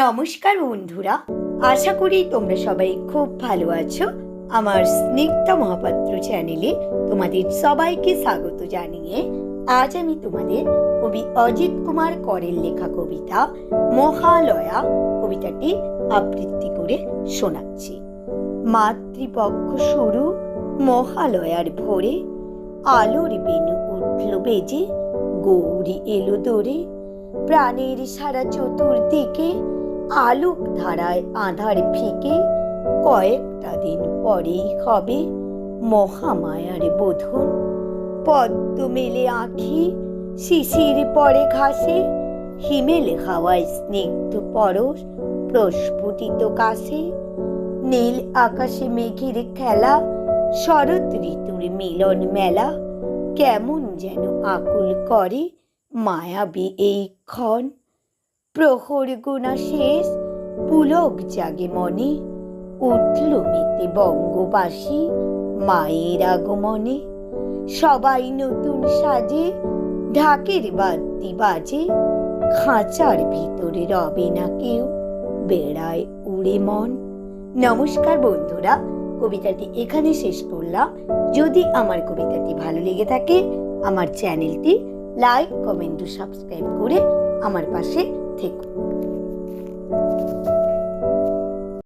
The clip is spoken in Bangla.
নমস্কার বন্ধুরা, আশা করি তোমরা সবাই খুব ভালো আছো। আমার স্নিগ্ধা মহাপাত্র চ্যানেলে তোমাদের সবাইকে স্বাগত জানিয়ে আজ আমি তোমাদের কবি অজিত কুমার করের লেখা কবিতা মহালয়া কবিতাটি আবৃত্তি করে শোনাচ্ছি। মাতৃপক্ষ শুরু মহালয়ার ভোরে, আলোর বেনু উঠল বেজে, গৌরী এলো দৌড়ে প্রাণের সারা চতুর্দিকে আলোক ধারায় আধার ফিকে কয়েকটা দিন পরেই হবে মহামায়ার বোধন। পদ্ম মেলে আঁখি, শিশির পরে ঘাসে, হিমেল হাওয়ায় স্নিগ্ধ পরশ প্রস্ফুটিত কাশে। নীল আকাশে মেঘের খেলা, শরৎ ঋতুর মিলন মেলা, কেমন যেন আকুল করে মায়াবী এই ক্ষণ। প্রহর গোনা শেষ, পুলক জাগে মনে, উঠল মেতে বঙ্গবাসী মায়ের আগমনে। সবাই নতুন সাজে, ঢাকের বাদ্যি বাজে, খাঁচার ভিতরে রবে না কেউ, বেড়ায় উড়ে মন। নমস্কার বন্ধুরা, কবিতাটি এখানে শেষ করলাম। যদি আমার কবিতাটি ভালো লেগে থাকে, আমার চ্যানেলটি লাইক, কমেন্ট, সাবস্ক্রাইব করে আমার পাশে থেকো